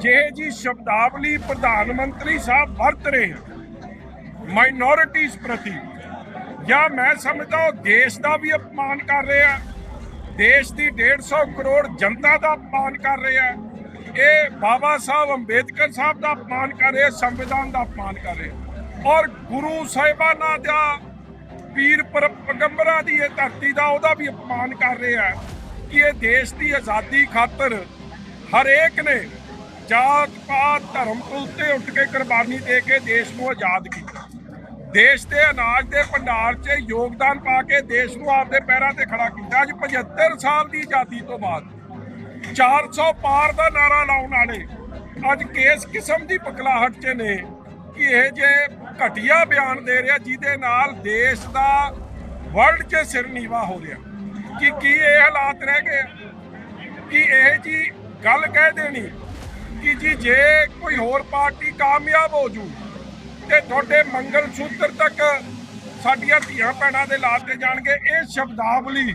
ਜਿਹੇ ਜੀ ਸ਼ਬਦਾਵਲੀ ਪ੍ਰਧਾਨ ਮੰਤਰੀ ਸਾਹਿਬ ਵਰਤ ਰਹੇ ਹਨ ਮਾਈਨੋਰਿਟੀਜ਼ ਪ੍ਰਤੀ, ਜਾਂ ਮੈਂ ਸਮਝਦਾ ਉਹ ਦੇਸ਼ ਦਾ ਵੀ ਅਪਮਾਨ ਕਰ ਰਹੇ ਆ, ਦੇਸ਼ ਦੀ 150 ਕਰੋੜ ਜਨਤਾ ਦਾ ਅਪਮਾਨ ਕਰ ਰਹੇ ਆ, ਇਹ ਬਾਬਾ ਸਾਹਿਬ ਅੰਬੇਦਕਰ ਸਾਹਿਬ ਦਾ ਅਪਮਾਨ ਕਰ ਰਹੇ ਸੰਵਿਧਾਨ ਦਾ ਅਪਮਾਨ ਕਰ ਰਹੇ ਔਰ ਗੁਰੂ ਸਾਹਿਬਾਨਾਂ ਦਾ, ਪੀਰ ਪਰ- ਪੈਗੰਬਰਾਂ ਦੀ ਇਹ ਧਰਤੀ ਦਾ ਉਹਦਾ ਵੀ ਅਪਮਾਨ ਕਰ ਰਹੇ ਆ ਕਿ ਇਹ ਦੇਸ਼ ਦੀ ਆਜ਼ਾਦੀ ਖਾਤਰ ਹਰੇਕ ਨੇ ਜਾਤ ਪਾਤ, ਧਰਮ ਤੋਂ ਉੱਤੇ ਉੱਠ ਕੇ ਕੁਰਬਾਨੀ ਦੇ ਕੇ ਦੇਸ਼ ਨੂੰ ਆਜ਼ਾਦ ਕੀਤਾ। ਦੇਸ਼ ਦੇ ਅਨਾਜ ਦੇ ਭੰਡਾਰ 'ਚ ਯੋਗਦਾਨ ਪਾ ਕੇ ਦੇਸ਼ ਨੂੰ ਆਪਦੇ ਪੈਰਾਂ ਤੇ ਖੜਾ ਕੀਤਾ। ਅੱਜ 75 ਸਾਲ ਦੀ ਆਜ਼ਾਦੀ ਤੋਂ ਬਾਅਦ 400 ਪਾਰ ਦਾ ਨਾਰਾ ਲਾਉਣ ਵਾਲੇ ਅੱਜ ਕਿਸ ਕਿਸਮ ਦੀ ਪਕਲਾਹਟ 'ਚ ਨੇ ਕਿ ਇਹ ਜੇ ਘਟੀਆ ਬਿਆਨ ਦੇ ਰਿਹਾ, ਜਿਹਦੇ ਨਾਲ ਦੇਸ਼ ਦਾ ਵਰਲਡ 'ਚ ਸਿਰ ਨੀਵਾ ਹੋ ਰਿਹਾ। ਕਿ ਕੀ ਇਹ ਹਾਲਾਤ ਰਹਿ ਗਏ? ਕਿ ਇਹ ਜੀ ਗੱਲ ਕਹਿ ਦੇਣੀ ਕਿ ਜੀ, ਜੇ ਕੋਈ ਹੋਰ ਪਾਰਟੀ ਕਾਮਯਾਬ ਹੋ ਜੂ ਤੇ ਤੁਹਾਡੇ ਮੰਗਲ ਸੂਤਰ ਤੱਕ ਸਾਡੀਆਂ ਧੀਆਂ ਭੈਣਾਂ ਦੇ ਲਾਤੇ ਜਾਣਗੇ, ਇਹ ਸ਼ਬਦਾਵਲੀ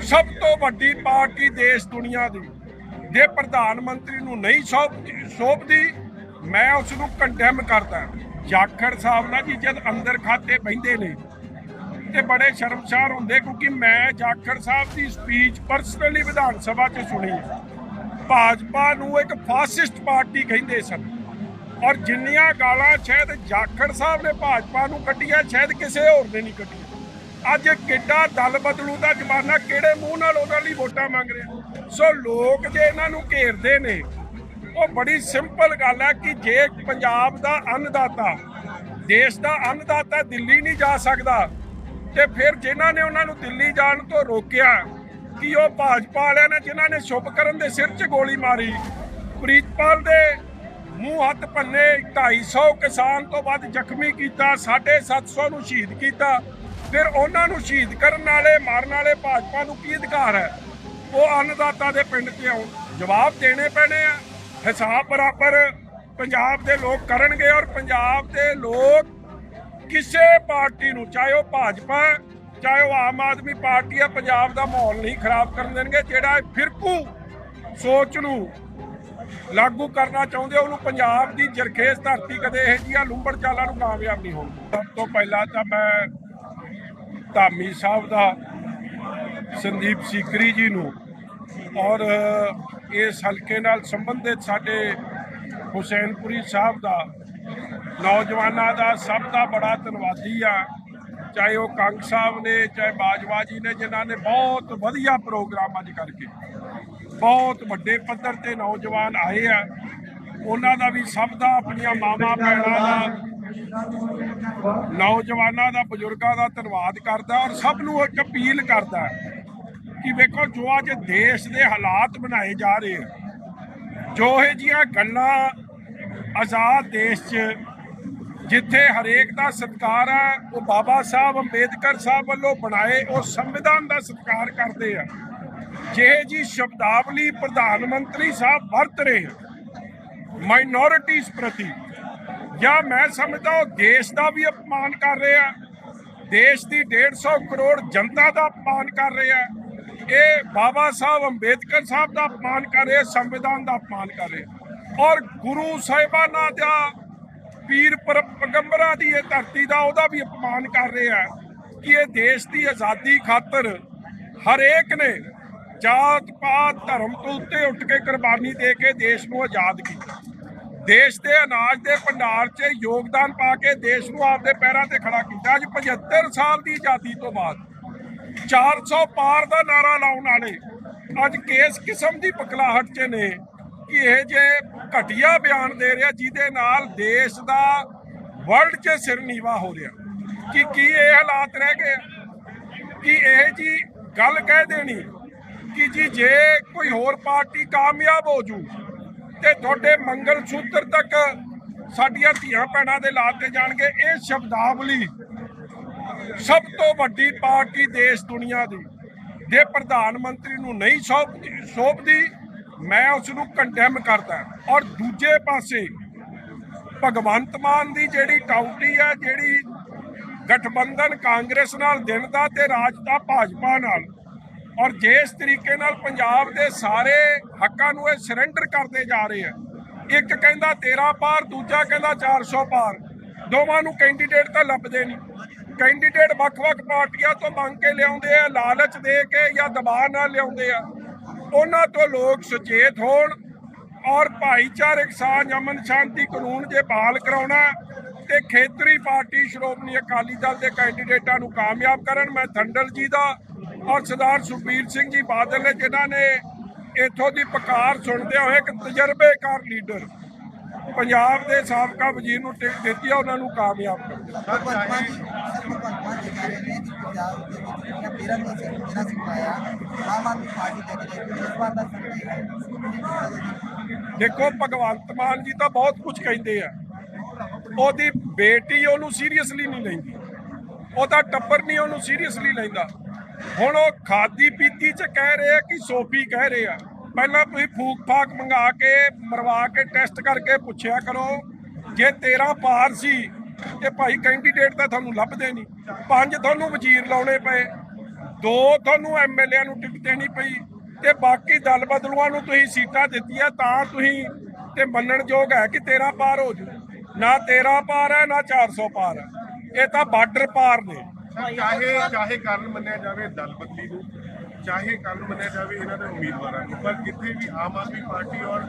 ਸਭ ਤੋਂ ਵੱਡੀ ਪਾਰਟੀ ਦੇਸ਼ ਦੁਨੀਆ ਦੀ। ਜੇ ਪ੍ਰਧਾਨ ਮੰਤਰੀ ਨੂੰ ਨਹੀਂ ਸੌਂਪ- ਸੌਂਪਦੀ, ਮੈਂ ਉਸ ਨੂੰ ਕੰਡੈਮ ਕਰਦਾ। ਜਾਖੜ ਸਾਹਿਬ ਨਾਲ ਜੀ, ਜਦ ਅੰਦਰ ਖਾਤੇ ਬਹਿੰਦੇ ਨੇ ਤੇ ਬੜੇ ਸ਼ਰਮਸਾਰ ਹੁੰਦੇ, ਕਿਉਂਕਿ ਮੈਂ ਜਾਖੜ ਸਾਹਿਬ ਦੀ ਸਪੀਚ ਪਰਸਨਲੀ ਵਿਧਾਨ ਸਭਾ 'ਚ ਸੁਣੀ। ਭਾਜਪਾ ਨੂੰ ਇੱਕ ਫਾਸਿਸਟ ਪਾਰਟੀ ਕਹਿੰਦੇ ਸਨ। ਔਰ ਜਿੰਨੀਆਂ ਗਾਲਾਂ ਸ਼ਾਇਦ ਜਾਖੜ ਸਾਹਿਬ ਨੇ ਭਾਜਪਾ ਨੂੰ ਕੱਢੀਆਂ, ਸ਼ਾਇਦ ਕਿਸੇ ਹੋਰ ਨੇ ਨਹੀਂ ਕੱਢੀਆਂ। ਅੱਜ ਕਿੱਡਾ ਦਲ ਬਦਲੂ ਦਾ ਜ਼ਮਾਨਾ, ਕਿਹੜੇ ਮੂੰਹ ਨਾਲ ਉਹਨਾਂ ਲਈ ਵੋਟਾਂ ਮੰਗ ਰਿਹਾ। ਸੋ ਲੋਕ ਜੇ ਇਹਨਾਂ ਨੂੰ ਘੇਰਦੇ ਨੇ, ਉਹ ਬੜੀ ਸਿੰਪਲ ਗੱਲ ਹੈ ਕਿ ਜੇ ਪੰਜਾਬ ਦਾ ਅੰਨਦਾਤਾ, ਦੇਸ਼ ਦਾ ਅੰਨਦਾਤਾ ਦਿੱਲੀ ਨਹੀਂ ਜਾ ਸਕਦਾ, ਤੇ ਫਿਰ ਜਿਨ੍ਹਾਂ ਨੇ ਉਹਨਾਂ ਨੂੰ ਦਿੱਲੀ ਜਾਣ ਤੋਂ ਰੋਕਿਆ ਕਿ ਉਹ ਭਾਜਪਾ ਵਾਲਿਆਂ ਨੇ ਜਿਨ੍ਹਾਂ ਨੇ ਸ਼ੁਭ ਕਰਨ ਦੇ ਸਿਰ 'ਚ ਗੋਲੀ ਮਾਰੀ, ਪ੍ਰੀਤਪਾਲ ਦੇ ਮੂੰਹ ਹੱਥ ਭੰਨੇ 250 ਕਿਸਾਨ ਤੋਂ ਵੱਧ ਜ਼ਖਮੀ ਕੀਤਾ 750 ਨੂੰ ਸ਼ਹੀਦ ਕੀਤਾ। ਫਿਰ ਉਹਨਾਂ ਨੂੰ ਸ਼ਹੀਦ ਕਰਨ ਵਾਲੇ, ਮਾਰਨ ਵਾਲੇ ਭਾਜਪਾ ਨੂੰ ਕੀ ਅਧਿਕਾਰ ਹੈ? ਉਹ ਅੰਨਦਾਤਾ ਦੇ ਪਿੰਡ 'ਚ ਆਉਣ ਜਵਾਬ ਦੇਣੇ ਪੈਣੇ ਆ। ਹਿਸਾਬ ਬਰਾਬਰ ਪੰਜਾਬ ਦੇ ਲੋਕ ਕਰਨਗੇ ਔਰ ਪੰਜਾਬ ਦੇ ਲੋਕ ਕਿਸੇ ਪਾਰਟੀ ਨੂੰ, ਚਾਹੇ ਉਹ ਭਾਜਪਾ ਚਾਹੇ ਉਹ ਆਮ ਆਦਮੀ ਪਾਰਟੀ ਆ, ਪੰਜਾਬ ਦਾ ਮਾਹੌਲ ਨਹੀਂ ਖਰਾਬ ਕਰਨ ਦੇਣਗੇ, ਜਿਹੜਾ ਇਹ ਫਿਰਕੂ ਸੋਚ ਨੂੰ ਲਾਗੂ ਕਰਨਾ ਚਾਹੁੰਦੇ ਉਹਨੂੰ ਪੰਜਾਬ ਦੀ ਜਰਖੇਜ਼ ਧਰਤੀ ਕਦੇ ਇਹ ਜੀਆਂ ਲੁੰਬੜ ਚਾਲਾਂ ਨੂੰ ਕਾਮਯਾਬ ਨਹੀਂ ਹੋਣ ਸਭ ਤੋਂ ਪਹਿਲਾਂ ਤਾਂ ਮੈਂ ਧਾਮੀ ਸਾਹਿਬ ਦਾ, ਸੰਦੀਪ ਸੀਕਰੀ ਜੀ ਨੂੰ ਔਰ ਇਸ ਹਲਕੇ ਨਾਲ ਸੰਬੰਧਿਤ ਸਾਡੇ ਹੁਸੈਨਪੁਰੀ ਸਾਹਿਬ ਦਾ, ਨੌਜਵਾਨਾਂ ਦਾ ਸਭ ਦਾ ਬੜਾ ਧੰਨਵਾਦੀ ਆ। ਚਾਹੇ ਉਹ ਕੰਗ ਸਾਹਿਬ ਨੇ, ਚਾਹੇ ਬਾਜਵਾ ਜੀ ਨੇ, ਜਿਨ੍ਹਾਂ ਨੇ ਬਹੁਤ ਵਧੀਆ ਪ੍ਰੋਗਰਾਮ ਅੱਜ ਕਰਕੇ। ਬਹੁਤ ਵੱਡੇ ਪੱਧਰ ਤੇ ਨੌਜਵਾਨ ਆਏ ਆ। ਉਹਨਾਂ ਦਾ ਵੀ ਸਭ ਦਾ ਆਪਣੀਆਂ ਮਾਵਾਂ, ਭੈਣਾਂ ਦਾ, ਨੌਜਵਾਨਾਂ ਦਾ, ਬਜ਼ੁਰਗਾਂ ਦਾ ਧੰਨਵਾਦ ਕਰਦਾ ਔਰ ਸਭ ਨੂੰ ਇੱਕ ਅਪੀਲ ਕਰਦਾ ਕਿ ਵੇਖੋ, ਜੋ ਅੱਜ ਦੇਸ਼ ਦੇ ਹਾਲਾਤ ਬਣਾਏ ਜਾ ਰਹੇ ਆ ਜੋ ਇਹ ਜੀਆਂ ਗੱਲਾਂ ਆਜ਼ਾਦ ਦੇਸ਼ 'ਚ ਜਿੱਥੇ ਹਰੇਕ ਦਾ ਸਤਿਕਾਰ ਹੈ ਉਹ ਬਾਬਾ ਸਾਹਿਬ ਅੰਬੇਦਕਰ ਸਾਹਿਬ ਵੱਲੋਂ ਬਣਾਏ ਉਹ ਸੰਵਿਧਾਨ ਦਾ ਸਤਿਕਾਰ ਕਰਦੇ ਆ। ਜਿਹੇ ਜੀ ਸ਼ਬਦਾਵਲੀ ਪ੍ਰਧਾਨ ਮੰਤਰੀ ਸਾਹਿਬ ਵਰਤ ਰਹੇ ਮਾਈਨੋਰਿਟੀਜ਼ ਪ੍ਰਤੀ, ਜਾਂ ਮੈਂ ਸਮਝਦਾ ਉਹ ਦੇਸ਼ ਦਾ ਵੀ ਅਪਮਾਨ ਕਰ ਰਹੇ ਆ, ਦੇਸ਼ ਦੀ 150 ਕਰੋੜ ਜਨਤਾ ਦਾ ਅਪਮਾਨ ਕਰ ਰਹੇ ਆ, ਇਹ ਬਾਬਾ ਸਾਹਿਬ ਅੰਬੇਦਕਰ ਸਾਹਿਬ ਦਾ ਅਪਮਾਨ ਕਰ ਰਹੇ, ਸੰਵਿਧਾਨ ਦਾ ਅਪਮਾਨ ਕਰ ਰਹੇ ਔਰ ਗੁਰੂ ਸਾਹਿਬਾਨਾਂ ਦਾ ਪੀਰ ਪਰ- ਪੈਗੰਬਰਾਂ ਦੀ ਇਹ ਧਰਤੀ ਦਾ ਉਹਦਾ ਵੀ ਅਪਮਾਨ ਕਰ ਰਿਹਾ ਕਿ ਇਹ ਦੇਸ਼ ਦੀ ਆਜ਼ਾਦੀ ਖਾਤਰ ਹਰੇਕ ਨੇ ਜਾਤ ਪਾਤ, ਧਰਮ ਤੋਂ ਉੱਤੇ ਉੱਠ ਕੇ ਕੁਰਬਾਨੀ ਦੇ ਕੇ ਦੇਸ਼ ਨੂੰ ਆਜ਼ਾਦ ਕੀਤਾ। ਦੇਸ਼ ਦੇ ਅਨਾਜ ਦੇ ਭੰਡਾਰ 'ਚ ਯੋਗਦਾਨ ਪਾ ਕੇ ਦੇਸ਼ ਨੂੰ ਆਪਦੇ ਪੈਰਾਂ ਤੇ ਖੜਾ ਕੀਤਾ। ਅੱਜ 75 ਸਾਲ ਦੀ ਆਜ਼ਾਦੀ ਤੋਂ ਬਾਅਦ 400 ਪਾਰ ਦਾ ਨਾਰਾ ਲਾਉਣ ਵਾਲੇ ਅੱਜ ਕਿਸ ਕਿਸਮ ਦੀ ਪਕਲਾਹਟ 'ਚ ਨੇ ਕਿ ਇਹ ਜੇ ਘਟੀਆ ਬਿਆਨ ਦੇ ਰਿਹਾ, ਜਿਹਦੇ ਨਾਲ ਦੇਸ਼ ਦਾ ਵਰਲਡ 'ਚ ਸਿਰ ਨੀਵਾ ਹੋ ਰਿਹਾ। ਕਿ ਕੀ ਇਹ ਹਾਲਾਤ ਰਹਿ ਗਏ? ਕਿ ਇਹ ਜੀ ਗੱਲ ਕਹਿ ਦੇਣੀ ਕਿ ਜੀ ਜੇ ਕੋਈ ਹੋਰ ਪਾਰਟੀ ਕਾਮਯਾਬ ਹੋ ਜੂ ਤੇ ਤੁਹਾਡੇ ਮੰਗਲ ਸੂਤਰ ਤੱਕ ਸਾਡੀਆਂ ਧੀਆਂ ਭੈਣਾਂ ਦੇ ਲਾਤੇ ਜਾਣਗੇ, ਇਹ ਸ਼ਬਦਾਵਲੀ ਸਭ ਤੋਂ ਵੱਡੀ ਪਾਰਟੀ ਦੇਸ਼ ਦੁਨੀਆ ਦੀ, ਜੇ ਪ੍ਰਧਾਨ ਮੰਤਰੀ ਨੂੰ ਨਹੀਂ ਸੌਂਪ- ਸੌਂਪਦੀ ਮੈਂ ਉਸ ਨੂੰ ਕੰਡੈਮ ਕਰਦਾ ਔਰ ਦੂਜੇ ਪਾਸੇ ਭਗਵੰਤ ਮਾਨ ਦੀ ਜਿਹੜੀ ਟਾਊਟੀ ਹੈ, ਜਿਹੜੀ ਗਠਬੰਧਨ ਕਾਂਗਰਸ ਨਾਲ ਦਿਨ ਦਾ ਤੇ ਰਾਜ ਦਾ ਭਾਜਪਾ ਨਾਲ, ਔਰ ਜਿਸ ਤਰੀਕੇ ਨਾਲ ਪੰਜਾਬ ਦੇ ਸਾਰੇ ਹੱਕਾਂ ਨੂੰ ਇਹ ਸਰੈਂਡਰ ਕਰਦੇ ਜਾ ਰਹੇ ਆ। ਇੱਕ ਕਹਿੰਦਾ 13 ਪਾਰ, ਦੂਜਾ ਕਹਿੰਦਾ 400 ਪਾਰ। ਦੋਵਾਂ ਨੂੰ ਕੈਂਡੀਡੇਟ ਤਾਂ ਲੱਭਦੇ ਨਹੀਂ। ਕੈਂਡੀਡੇਟ ਵੱਖ-ਵੱਖ ਪਾਰਟੀਆਂ ਤੋਂ ਮੰਗ ਕੇ ਲਿਆਉਂਦੇ ਆ, ਲਾਲਚ ਦੇ ਕੇ ਜਾਂ ਦਬਾਅ ਨਾਲ ਲਿਆਉਂਦੇ ਆ। ਉਹਨਾਂ ਤੋਂ ਲੋਕ ਸੁਚੇਤ ਹੋਣ ਔਰ ਭਾਈਚਾਰਕ ਸਾਂਝ, ਅਮਨ ਸ਼ਾਂਤੀ, ਕਾਨੂੰਨ ਜੇ ਬਹਾਲ ਕਰਾਉਣਾ ਤੇ ਖੇਤਰੀ ਪਾਰਟੀ ਸ਼੍ਰੋਮਣੀ ਅਕਾਲੀ ਦਲ ਦੇ ਕੈਂਡੀਡੇਟਾਂ ਨੂੰ ਕਾਮਯਾਬ ਕਰਨ, ਮੈਂ ਥੰਡਲ ਜੀ ਦਾ ਔਰ ਸਰਦਾਰ ਸੁਖਬੀਰ ਸਿੰਘ ਜੀ ਬਾਦਲ ਨੇ, ਜਿਨ੍ਹਾਂ ਨੇ ਇੱਥੋਂ ਦੀ ਪਕਾਰ ਸੁਣਦੇ ਹੋਏ ਇੱਕ ਤਜਰਬੇਕਾਰ ਲੀਡਰ ਪੰਜਾਬ ਦੇ ਸਾਬਕਾ ਵਜ਼ੀਰ ਨੂੰ ਟਿਕਟ ਦਿੱਤੀ ਆ, ਉਹਨਾਂ ਨੂੰ ਕਾਮਯਾਬ ਕਰਨ ਭਗਵੰਤ 13 ਨੂੰ ਅਸੀਂ ਜਿਹੜਾ ਸਿਖਾਇਆ। ਆਮ ਆਦਮੀ ਪਾਰਟੀ ਦੇ ਕੇ ਇਸ ਵਾਰ ਦਾ ਸੰਕੇਤ ਦੇਖੋ, ਭਗਵੰਤ ਮਾਨ ਜੀ ਤਾਂ ਬਹੁਤ ਕੁਝ ਕਹਿੰਦੇ ਆ। ਉਹਦੀ ਬੇਟੀ ਉਹਨੂੰ ਸੀਰੀਅਸਲੀ ਨਹੀਂ ਲੈਂਦੀ। ਉਹਦਾ ਟੱਬਰ ਨਹੀਂ ਉਹਨੂੰ ਸੀਰੀਅਸਲੀ ਲੈਂਦਾ। ਹੁਣ ਉਹ ਖਾਦੀ ਪੀਤੀ ਚ ਕਹਿ ਰਹੇ ਆ ਕਿ ਸੋਫੀ ਕਹਿ ਰਹੇ ਆ। ਪਹਿਲਾਂ ਤੁਸੀਂ ਫੂਕ ਫਾਕ ਮੰਗਾ ਕੇ, ਮਰਵਾ ਕੇ, ਟੈਸਟ ਕਰਕੇ ਪੁੱਛਿਆ ਕਰੋ। ਜੇ 13 ਪਾਰ ਸੀ, ਤੇ ਭਾਈ ਕੈਂਡੀਡੇਟ ਤਾਂ ਤੁਹਾਨੂੰ ਲੱਭਦੇ ਨਹੀਂ। ਪੰਜ ਤੁਹਾਨੂੰ ਵਜ਼ੀਰ ਲਾਉਣੇ ਪਏ। ਦੋ ਤੁਹਾਨੂੰ ਐਮਐਲਏ ਨੂੰ ਟਿਕਟ ਦੇਣੀ ਪਈ ਤੇ ਬਾਕੀ ਦਲ ਬਦਲੂਆਂ ਨੂੰ ਤੁਸੀਂ ਸੀਟਾਂ ਦਿੱਤੀਆਂ ਤਾਂ ਤੁਸੀਂ ਤੇ ਮੰਨਣਯੋਗ ਹੈ ਕਿ 13 ਪਾਰ ਹੋ ਜੂ ਨਾ 13 ਪਾਰ ਹੈ ਨਾ 400 ਪਾਰ ਹੈ। ਇਹ ਤਾਂ ਬਾਰਡਰ ਪਾਰ ਨੇ। ਚਾਹੇ ਚਾਹੇ ਕਾਰਨ ਮੰਨਿਆ ਜਾਵੇ ਦਲ ਬਦਲੀ ਨੂੰ ਚਾਹੇ ਕਾਰਨ ਮੰਨਿਆ ਜਾਵੇ ਇਹਨਾਂ ਦੇ ਉਮੀਦਵਾਰਾਂ ਨੂੰ ਪਰ ਜਿੱਥੇ ਵੀ ਆਮ ਆਦਮੀ ਪਾਰਟੀ ਔਰ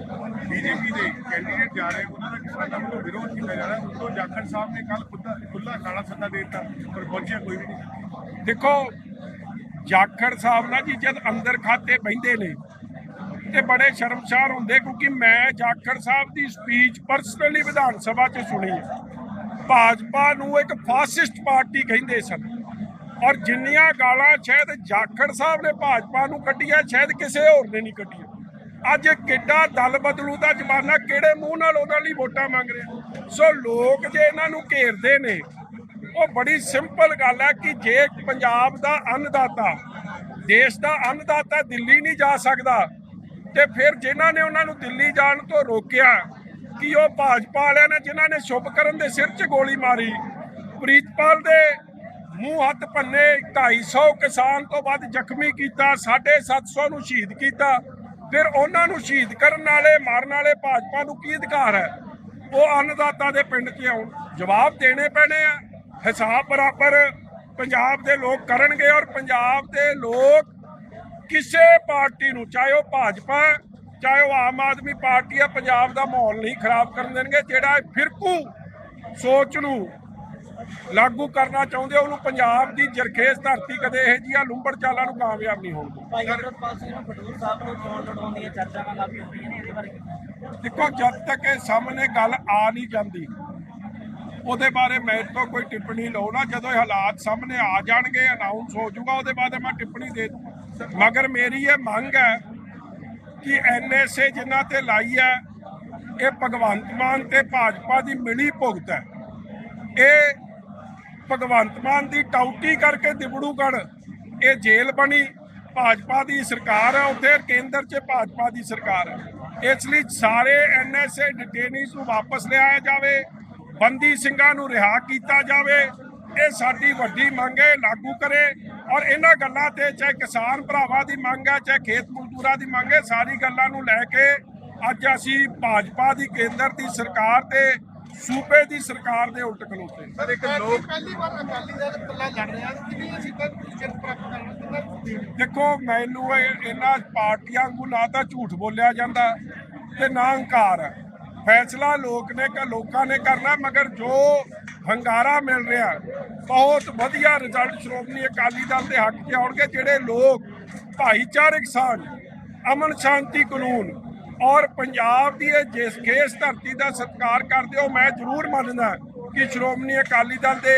ਬੀਜੇਪੀ ਦੇ ਕੈਂਡੀਡੇਟ ਜਾ ਰਹੇ ਉਹਨਾਂ ਦਾ ਕਿਸਾਨਾਂ ਵੱਲੋਂ ਵਿਰੋਧ ਕੀਤਾ ਜਾ ਰਿਹਾ। ਉਦੋਂ ਜਾਖੜ ਸਾਹਿਬ ਨੇ ਕੱਲ ਖੁੱਲਾ ਖਾਣਾ ਸੱਦਾ ਦੇ ਦਿੱਤਾ ਪਰ ਪਹੁੰਚਿਆ ਕੋਈ ਵੀ ਨਹੀਂ। ਦੇਖੋ ਜਾਖੜ ਸਾਹਿਬ ਨਾ ਜੀ, ਜਦ ਅੰਦਰ ਖਾਤੇ ਬਹਿੰਦੇ ਨੇ ਤੇ ਬੜੇ ਸ਼ਰਮਸ਼ਾਰ ਹੁੰਦੇ, ਕਿਉਂਕਿ ਮੈਂ ਜਾਖੜ ਸਾਹਿਬ ਦੀ ਸਪੀਚ ਪਰਸਨਲੀ ਵਿਧਾਨ ਸਭਾ 'ਚ ਸੁਣੀ ਹੈ। ਭਾਜਪਾ ਨੂੰ ਇੱਕ ਫਾਸਿਸਟ ਪਾਰਟੀ ਕਹਿੰਦੇ ਸਨ। ਔਰ ਜਿੰਨੀਆਂ ਗਾਲਾਂ ਸ਼ਾਇਦ ਜਾਖੜ ਸਾਹਿਬ ਨੇ ਭਾਜਪਾ ਨੂੰ ਕੱਢੀਆਂ, ਸ਼ਾਇਦ ਕਿਸੇ ਹੋਰ ਨੇ ਨਹੀਂ ਕੱਢੀਆਂ। ਅੱਜ ਕਿੱਡਾ ਦਲ ਬਦਲੂ ਦਾ ਜ਼ਮਾਨਾ, ਕਿਹੜੇ ਮੂੰਹ ਨਾਲ ਉਹਨਾਂ ਲਈ ਵੋਟਾਂ ਮੰਗ ਰਿਹਾ। ਸੋ ਲੋਕ ਜੇ ਇਹਨਾਂ ਨੂੰ ਘੇਰਦੇ ਨੇ ਉਹ ਬੜੀ ਸਿੰਪਲ ਗੱਲ ਹੈ ਕਿ ਜੇ ਪੰਜਾਬ ਦਾ ਅੰਨਦਾਤਾ, ਦੇਸ਼ ਦਾ ਅੰਨਦਾਤਾ ਦਿੱਲੀ ਨਹੀਂ ਜਾ ਸਕਦਾ, ਤੇ ਫਿਰ ਜਿਨ੍ਹਾਂ ਨੇ ਉਹਨਾਂ ਨੂੰ ਦਿੱਲੀ ਜਾਣ ਤੋਂ ਰੋਕਿਆ, ਕਿ ਉਹ ਭਾਜਪਾ ਵਾਲਿਆਂ ਨੇ ਜਿਨ੍ਹਾਂ ਨੇ ਸ਼ੁਭ ਕਰਨ ਦੇ ਸਿਰ 'ਚ ਗੋਲੀ ਮਾਰੀ, ਪ੍ਰੀਤਪਾਲ ਦੇ ਮੂੰਹ ਹੱਥ ਭੰਨੇ 250 ਕਿਸਾਨ ਤੋਂ ਵੱਧ ਜ਼ਖਮੀ ਕੀਤਾ 750 ਨੂੰ ਸ਼ਹੀਦ ਕੀਤਾ, ਫਿਰ ਉਹਨਾਂ ਨੂੰ ਸ਼ਹੀਦ ਕਰਨ ਵਾਲੇ, ਮਾਰਨ ਵਾਲੇ ਭਾਜਪਾ ਨੂੰ ਕੀ ਅਧਿਕਾਰ ਹੈ? ਉਹ ਅੰਨਦਾਤਾ ਦੇ ਪਿੰਡ 'ਚ ਆਉਣ। ਜਵਾਬ ਦੇਣੇ ਪੈਣੇ ਆ। ਹਿਸਾਬ ਬਰਾਬਰ ਪੰਜਾਬ ਦੇ ਲੋਕ ਕਰਨਗੇ ਔਰ ਪੰਜਾਬ ਦੇ ਲੋਕ ਕਿਸੇ ਪਾਰਟੀ ਨੂੰ ਚਾਹੇ ਉਹ ਭਾਜਪਾ ਚਾਹੇ ਉਹ ਆਮ ਆਦਮੀ ਪਾਰਟੀ ਆ ਪੰਜਾਬ ਦਾ ਮਾਹੌਲ ਨਹੀਂ ਖਰਾਬ ਕਰਨ ਦੇਣਗੇ ਜਿਹੜਾ ਫਿਰਕੂ ਸੋਚ ਨੂੰ ਲਾਗੂ ਕਰਨਾ ਚਾਹੁੰਦੇ ਉਹਨੂੰ ਪੰਜਾਬ ਦੀ ਜਰਖੇਜ਼ ਧਰਤੀ ਕਦੇ ਇਹ ਜੀਆਂ ਲੁੰਬੜ ਚਾਲਾਂ ਨੂੰ ਕਾਮਯਾਬ ਨਹੀਂ ਹੋਣ ਦਿੰਦੀ। ਭਾਈ ਅਮਰਪਾਲ ਸਿੰਘ ਨੂੰ ਖਡੂਰ ਸਾਹਿਬ ਨੂੰ ਚੋਣ ਲੜਾਉਣ ਦੀਆਂ ਚਰਚਾਵਾਂ ਹੋ ਰਹੀਆਂ ਨੇ ਇਹਦੇ ਬਾਰੇ? ਦੇਖੋ ਜਦ ਤੱਕ ਇਹ ਸਾਹਮਣੇ ਗੱਲ ਆ ਨਹੀਂ ਜਾਂਦੀ ਉਹਦੇ ਬਾਰੇ ਮੈਂ ਤੋਂ ਕੋਈ ਟਿੱਪਣੀ ਲਓ ਨਾ, ਜਦੋਂ ਇਹ ਹਾਲਾਤ ਸਾਹਮਣੇ ਆ ਜਾਣਗੇ ਅਨਾਉਂਸ ਹੋ ਜਾਊਗਾ, ਉਹਦੇ ਬਾਅਦ ਮੈਂ ਟਿੱਪਣੀ ਦੇ ਮਗਰ ਮੇਰੀ ਇਹ ਮੰਗ ਹੈ ਕਿ ਐਨਐਸਏ ਜਿਨ੍ਹਾਂ ਤੇ ਲਾਈ ਹੈ, ਇਹ ਭਗਵੰਤ ਮਾਨ ਤੇ ਭਾਜਪਾ ਦੀ ਮਿਲੀ ਭੁਗਤ ਹੈ। ਇਹ ਭਗਵੰਤ ਮਾਨ ਦੀ ਟਾਊਟੀ ਕਰਕੇ ਦਿਬੜੂਗੜ ਇਹ ਜੇਲ੍ਹ ਬਣੀ, ਭਾਜਪਾ ਦੀ ਸਰਕਾਰ ਹੈ, ਉੱਥੇ ਕੇਂਦਰ 'ਚ ਭਾਜਪਾ ਦੀ ਸਰਕਾਰ ਹੈ। ਇਸ ਲਈ ਸਾਰੇ ਐਨਐਸਏ ਡਿਟੇਨੀਜ਼ ਨੂੰ ਵਾਪਸ ਲਿਆਇਆ ਜਾਵੇ ਬੰਦੀ ਸਿੰਘਾਂ ਨੂੰ ਰਿਹਾ ਕੀਤਾ ਜਾਵੇ ਇਹ ਸਾਡੀ ਵੱਡੀ ਮੰਗ ਹੈ ਲਾਗੂ ਕਰੇ। ਔਰ ਇਹਨਾਂ ਗੱਲਾਂ ਤੇ ਚਾਹੇ ਕਿਸਾਨ ਭਰਾਵਾਂ ਦੀ ਮੰਗ ਹੈ ਚਾਹੇ ਖੇਤ ਮਜ਼ਦੂਰਾਂ ਦੀ ਮੰਗ ਹੈ ਸਾਰੀ ਗੱਲਾਂ ਨੂੰ ਲੈ ਕੇ ਅੱਜ ਅਸੀਂ ਭਾਜਪਾ ਦੀ ਕੇਂਦਰ ਦੀ ਸਰਕਾਰ ਤੇ ਸੂਬੇ ਦੀ ਸਰਕਾਰ ਦੇ ਉਲਟ ਖਲੋਤੇ ਸਰ ਇੱਕ ਲੋਕ ਪਹਿਲੀ ਵਾਰ ਅਕਾਲੀ ਦਲ ਇਕੱਲਾ ਲੜ ਰਿਹਾ ਕਿੰਨੀਆਂ ਸੀਟਾਂ ਜਿੱਤ ਪ੍ਰਾਪਤ ਕਰਨਾ ਕਿੰਨਾ ਦੇਖੋ ਮੈਨੂੰ ਇਹ- ਇਹਨਾਂ ਪਾਰਟੀਆਂ ਨੂੰ ਨਾ ਤਾਂ ਝੂਠ ਬੋਲਿਆ ਜਾਂਦਾ ਤੇ ਨਾ ਹੰਕਾਰ। ਹੈ ਫੈਸਲਾ ਲੋਕ ਨੇ ਕਿ ਲੋਕਾਂ ਨੇ ਕਰਨਾ, ਮਗਰ ਜੋ ਹੰਗਾਰਾ ਮਿਲ ਰਿਹਾ, ਬਹੁਤ ਵਧੀਆ ਰਿਜ਼ਲਟ ਸ਼੍ਰੋਮਣੀ ਅਕਾਲੀ ਦਲ ਦੇ ਹੱਕ 'ਚ ਆਉਣਗੇ, ਜਿਹੜੇ ਲੋਕ ਭਾਈਚਾਰਕ ਸਾਂਝ, ਅਮਨ ਸ਼ਾਂਤੀ ਕਾਨੂੰਨ ਔਰ ਪੰਜਾਬ ਦੀ ਇਹ ਜਿਸ ਖੇਸ ਧਰਤੀ ਦਾ ਸਤਿਕਾਰ ਕਰਦੇ ਹੋ, ਮੈਂ ਜ਼ਰੂਰ ਮੰਨਦਾ ਕਿ ਸ਼੍ਰੋਮਣੀ ਅਕਾਲੀ ਦਲ ਦੇ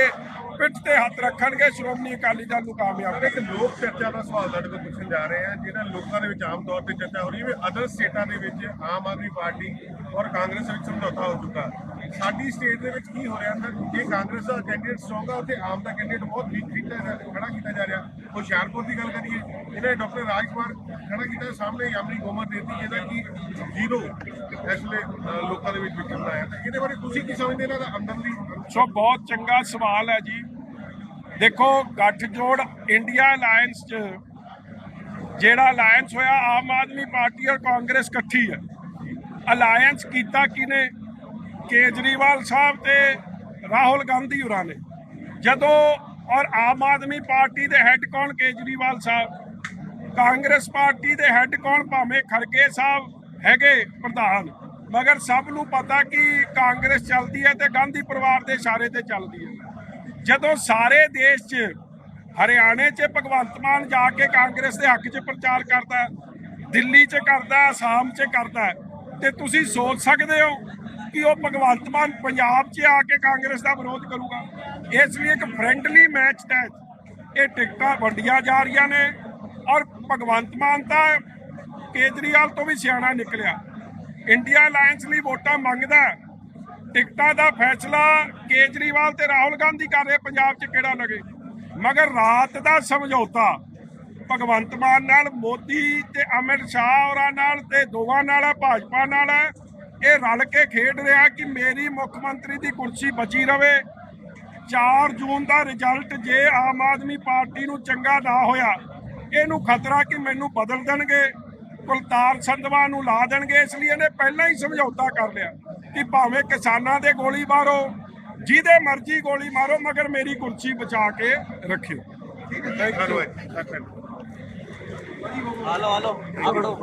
ਪਿੱਠ ਤੇ ਹੱਥ ਰੱਖਣਗੇ, ਸ਼੍ਰੋਮਣੀ ਅਕਾਲੀ ਦਲ ਨੂੰ ਕਾਮਯਾਬ ਇੱਕ ਲੋਕ ਚਰਚਾ ਦਾ ਸਵਾਲ ਤੁਹਾਡੇ ਕੋਲ ਪੁੱਛਣ ਜਾ ਰਹੇ ਆ, ਜਿਹੜਾ ਲੋਕਾਂ ਦੇ ਵਿੱਚ ਆਮ ਤੌਰ ਤੇ ਚਰਚਾ ਹੋ ਰਹੀ ਹੈ ਵੀ ਅਦਰ ਸਟੇਟਾਂ ਦੇ ਵਿੱਚ ਆਮ ਆਦਮੀ ਪਾਰਟੀ ਔਰ ਕਾਂਗਰਸ ਵਿੱਚ ਸਮਝੌਤਾ ਹੋ ਚੁੱਕਾ। ਸਾਡੀ ਸਟੇਟ ਦੇ ਵਿੱਚ ਕੀ ਹੋ ਰਿਹਾ ਸਰ? ਜੇ ਕਾਂਗਰਸ ਦਾ ਕੈਂਡੀਡੇਟ ਸਟਰੋਂਗ ਆ, ਉੱਥੇ ਆਮ ਦਾ ਕੈਂਡੀਡੇਟ ਬਹੁਤ ਵੀਕ ਕੀਤਾ ਜਾ ਖੜਾ ਕੀਤਾ ਜਾ ਰਿਹਾ। ਹੁਸ਼ਿਆਰਪੁਰ ਦੀ ਗੱਲ ਕਰੀਏ, ਇਹਨੇ ਡਾਕਟਰ ਰਾਜਕੁਮਾਰ ਖੜਾ ਕੀਤਾ ਸਾਹਮਣੇ ਯਾਮਨੀ ਗੋਮਰ ਦੇਤੀ ਜਿਹਦਾ ਕਿ ਜ਼ੀਰੋ ਇਸ ਵੇਲੇ ਲੋਕਾਂ ਦੇ ਵਿੱਚ ਵਿਕਣ ਆਇਆ ਇਹਦੇ ਬਾਰੇ ਤੁਸੀਂ ਕੀ ਸਮਝਦੇ ਇਹਨਾਂ ਦਾ ਅੰਦਰਲੀ ਸੋ ਬਹੁਤ ਚੰਗਾ ਸਵਾਲ ਹੈ ਜੀ। ਦੇਖੋ, ਗੱਠਜੋੜ ਇੰਡੀਆ ਅਲਾਈਅੰਸ 'ਚ, ਜਿਹੜਾ ਅਲਾਈਅੰਸ ਹੋਇਆ, ਆਮ ਆਦਮੀ ਪਾਰਟੀ ਔਰ ਕਾਂਗਰਸ ਇਕੱਠੀ ਹੈ। ਅਲਾਈਅੰਸ ਕੀਤਾ ਕਿਨੇ ਕੇਜਰੀਵਾਲ ਸਾਹਿਬ ਤੇ ਰਾਹੁਲ ਗਾਂਧੀ ਹੋਰਾਂ ਨੇ। ਜਦੋਂ ਔਰ ਆਮ ਆਦਮੀ ਪਾਰਟੀ ਦੇ ਹੈੱਡ ਕੌਣ? ਕੇਜਰੀਵਾਲ ਸਾਹਿਬ। ਕਾਂਗਰਸ ਪਾਰਟੀ ਦੇ ਹੈੱਡ ਕੌਣ? ਭਾਵੇਂ ਖਰਗੇ ਸਾਹਿਬ ਹੈਗੇ ਪ੍ਰਧਾਨ। ਮਗਰ ਸਭ ਨੂੰ ਪਤਾ ਕਿ ਕਾਂਗਰਸ ਚੱਲਦੀ ਹੈ ਤੇ ਗਾਂਧੀ ਪਰਿਵਾਰ ਦੇ ਇਸ਼ਾਰੇ ਤੇ ਚੱਲਦੀ ਹੈ। ਜਦੋਂ ਸਾਰੇ ਦੇਸ਼ 'ਚ ਹਰਿਆਣੇ 'ਚ ਭਗਵੰਤ ਮਾਨ ਜਾ ਕੇ ਕਾਂਗਰਸ ਦੇ ਹੱਕ 'ਚ ਪ੍ਰਚਾਰ ਕਰਦਾ ਦਿੱਲੀ 'ਚ ਕਰਦਾ ਹੈ, ਅਸਾਮ 'ਚ ਕਰਦਾ ਹੈ, ਤੇ ਤੁਸੀਂ ਸੋਚ ਸਕਦੇ ਹੋ ਕਿ ਉਹ ਭਗਵੰਤ ਮਾਨ ਪੰਜਾਬ 'ਚ ਆ ਕੇ ਕਾਂਗਰਸ ਦਾ ਵਿਰੋਧ ਕਰੂਗਾ? ਇਸ ਲਈ ਇੱਕ ਫ੍ਰੈਂਡਲੀ ਮੈਚ ਤਹਿਤ ਇਹ ਟਿਕਟਾਂ ਵੰਡੀਆਂ ਜਾ ਰਹੀਆਂ ਨੇ ਔਰ ਭਗਵੰਤ ਮਾਨ ਤਾਂ ਕੇਜਰੀਵਾਲ ਤੋਂ ਵੀ ਸਿਆਣਾ ਨਿਕਲਿਆ। ਇੰਡੀਆ ਅਲਾਈਅੰਸ ਲਈ ਵੋਟਾਂ ਮੰਗਦਾ ਟਿਕਟਾਂ ਦਾ ਫੈਸਲਾ ਕੇਜਰੀਵਾਲ ਤੇ ਰਾਹੁਲ ਗਾਂਧੀ ਕਰ ਰਹੇ, ਪੰਜਾਬ 'ਚ ਕਿਹੜਾ ਲਗੇ? ਮਗਰ ਰਾਤ ਦਾ ਸਮਝੌਤਾ, ਭਗਵੰਤ ਮਾਨ ਨਾਲ, ਮੋਦੀ ਤੇ ਅਮਿਤ ਸ਼ਾਹ ਹੋਰਾਂ ਨਾਲ ਤੇ ਦੋਵਾਂ ਨਾਲ ਹੈ, ਭਾਜਪਾ ਨਾਲ ਹੈ। ਇਹ ਰਲ ਕੇ ਖੇਡ ਰਿਹਾ ਕਿ ਮੇਰੀ ਮੁੱਖ ਮੰਤਰੀ ਦੀ ਕੁਰਸੀ ਬਚੀ ਰਵੇ। 4 ਜੂਨ ਦਾ ਰਿਜ਼ਲਟ ਜੇ ਆਮ ਆਦਮੀ ਪਾਰਟੀ ਨੂੰ ਚੰਗਾ ਨਾ ਹੋਇਆ, ਇਹਨੂੰ ਖਤਰਾ ਕਿ ਮੈਨੂੰ ਬਦਲ ਦੇਣਗੇ। ਕੁਲਤਾਰ ਸੰਧਵਾ ਨੂੰ ਲਾ ਦੇਣਗੇ ਇਸ ਲਈ ਇਹਨੇ ਪਹਿਲਾਂ ਹੀ ਸਮਝੌਤਾ ਕਰ ਲਿਆ ਕਿ ਭਾਵੇਂ ਕਿਸਾਨਾਂ ਦੇ ਗੋਲੀ ਮਾਰੋ ਜਿਹਦੇ ਮਰਜ਼ੀ ਗੋਲੀ ਮਾਰੋ ਮਗਰ ਮੇਰੀ ਕੁਰਸੀ ਬਚਾ ਕੇ ਰੱਖਿਓ। ਧੰਨਵਾਦ ਹਾਲੋ ਹਾਲੋ ਆ ਫੜੋ